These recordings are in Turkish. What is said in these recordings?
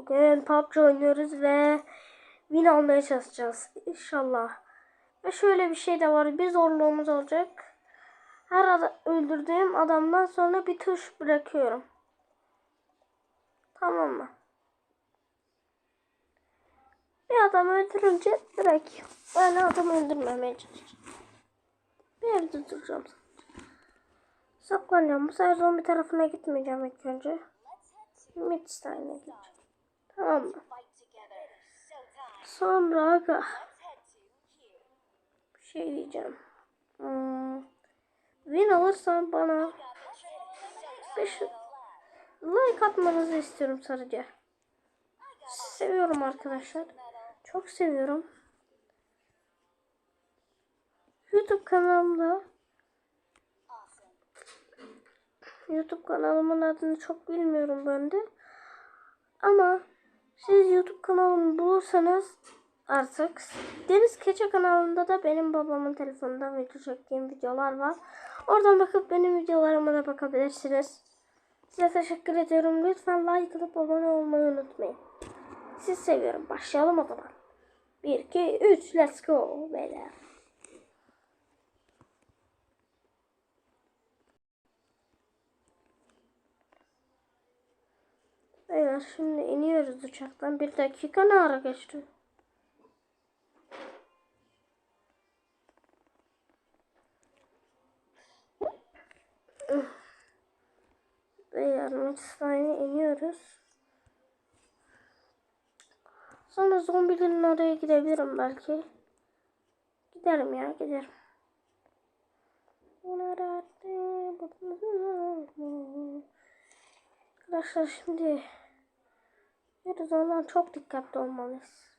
Bugün PUBG oynuyoruz ve win almaya çalışacağız inşallah. Ve şöyle bir şey de var. Bir zorluğumuz olacak. Her ada- öldürdüğüm adamdan sonra bir tuş bırakıyorum. Tamam mı? Bir adam öldürünce direkt böyle adam öldürmemeye çalışacağım. Bir yerde duracağım. Saklanacağım. Bu sefer zombi tarafına gitmeyeceğim ilk önce. Midstein'e gideceğim. Tamam mı? Sonra aga bir şey diyeceğim. Hmm. Win alırsan bana 5 like atmanızı istiyorum sadece. Seviyorum arkadaşlar. Çok seviyorum. YouTube kanalımda YouTube kanalımın adını çok bilmiyorum ben de. Ama siz YouTube kanalımı bulursanız artık Deniz Keçe kanalında da benim babamın telefonundan video çektiğim videolar var. Oradan bakıp benim videolarıma da bakabilirsiniz. Size teşekkür ediyorum. Lütfen like atıp abone olmayı unutmayın. Sizi seviyorum. Başlayalım o zaman. 1, 2, 3, let's go beyler. Beyler şimdi iniyoruz uçaktan. Bir dakika ne ara geçti? Beyler Midstein'e iniyoruz. Sonra zombilerin oraya gidebilirim belki. Giderim ya giderim. Arkadaşlar şimdi bir zaman çok dikkatli olmalıyız.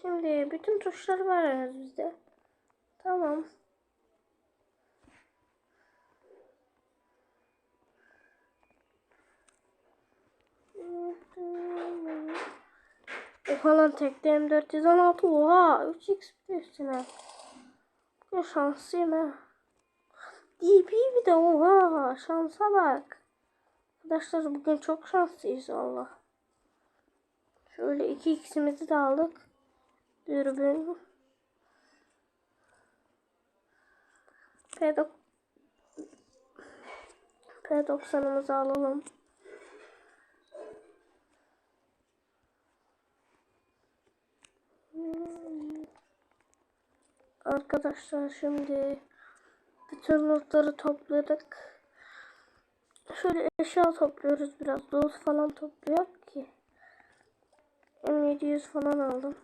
Şimdi bütün tuşları var bizde. Tamam. Oha lan tekte M416 oha 3x bir de üstüne. Bugün şanslıyım ha. DP bir de oha şansa bak. Arkadaşlar bugün çok şanslıyız valla. Şöyle iki x'imizi de aldık. Dürbün. P9 P90'ımızı alalım. Arkadaşlar şimdi bütün notları topladık. Şöyle eşya topluyoruz biraz. Loot falan topluyor ki. M700 falan aldım.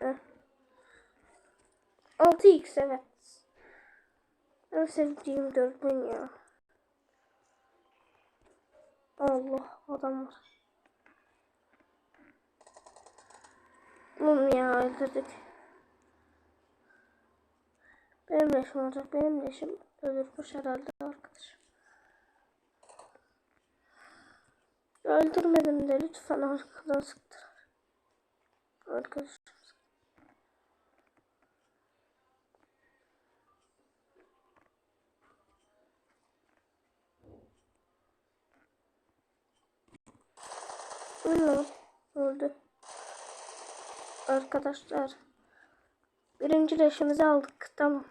Eh. 6x evet. En sevdiğim dürbün ya. Allah adam var. Oğlum ya öldürdük. Benim leşim olacak. Benim leşim ölürmüş herhalde arkadaşım. Öldürmedim de lütfen arkadan sıktır. Arkadaşım. Öldü. Öldü. Arkadaşlar. Birinci leşimizi aldık. Tamam.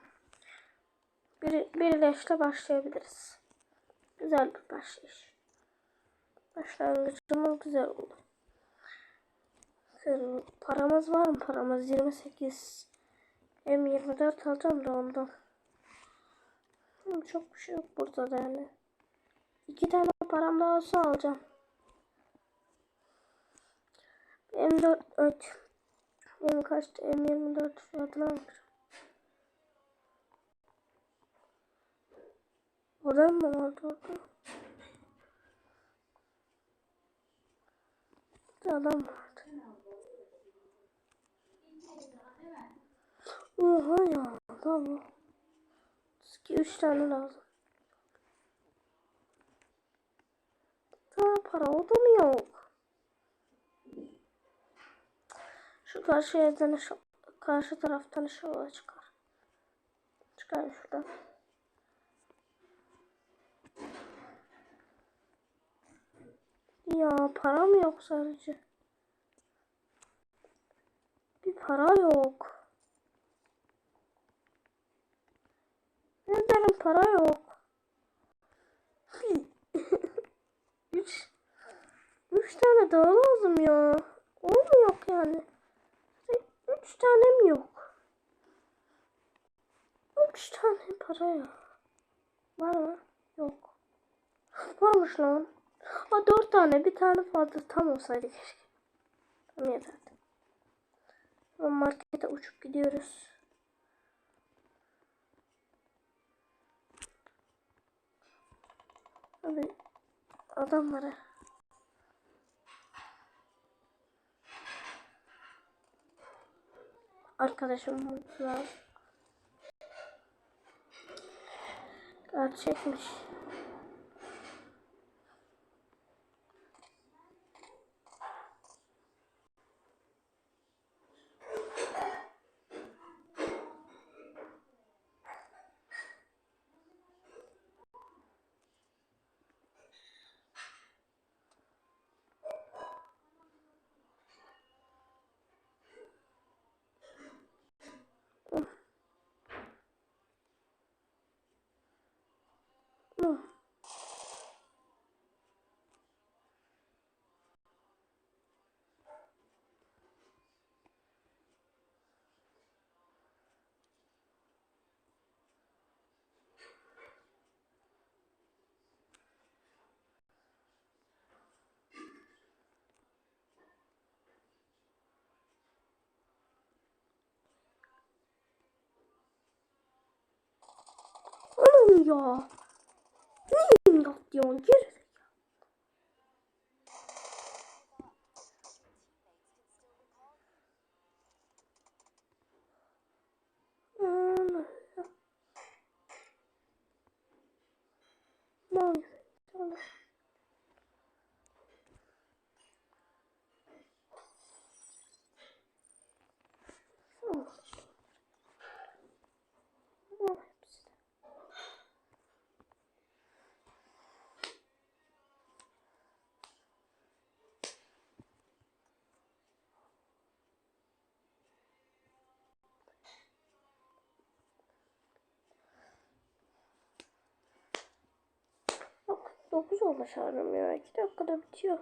Bir, bir leşle başlayabiliriz. Güzel bir başlayış. Başlangıcımız güzel oldu. Paramız var mı? Paramız 28. M24 alacağım da ondan. Çok bir şey yok burada da yani. İki tane param daha olsa alacağım. M4 evet. Benim kaçtı? M24 fiyatına bakacağım. Adam mı vardı orada? Adam vardı. Oha ya adam bu. Ki üç tane lazım. Daha para o da mı yok? Şu karşı evden karşı taraftan şu çıkar. Çıkar şuradan. Ya para mı yok sadece? Bir para yok. Ne derim para yok. üç, üç tane daha lazım ya. O mu yok yani? Üç tane mi yok? Üç tane para yok. Var mı? Yok. Varmış lan. Ha dört tane. Bir tane fazla tam olsaydı keşke. Tamam yeterdi. Ama markete uçup gidiyoruz. Abi adamlara. Arkadaşım mutlu. Gerçekmiş. Hı. Oğlum ya. Ne imdat diyorsun? Geri zekalı. Maalesef. Tamam. Tamam. Tamam, hepsi de. 9 olmuş ağrım ya. 2 dakikada bitiyor.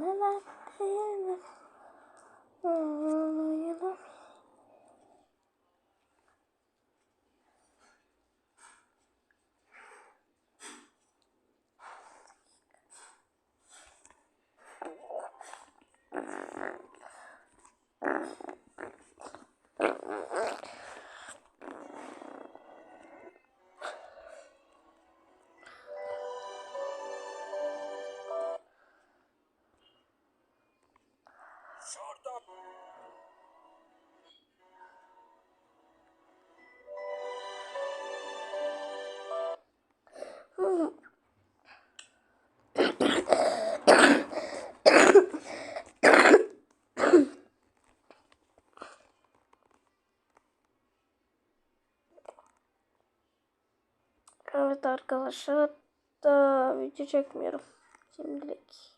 Bana you. Evet arkadaşlar da video çekmiyorum şimdilik.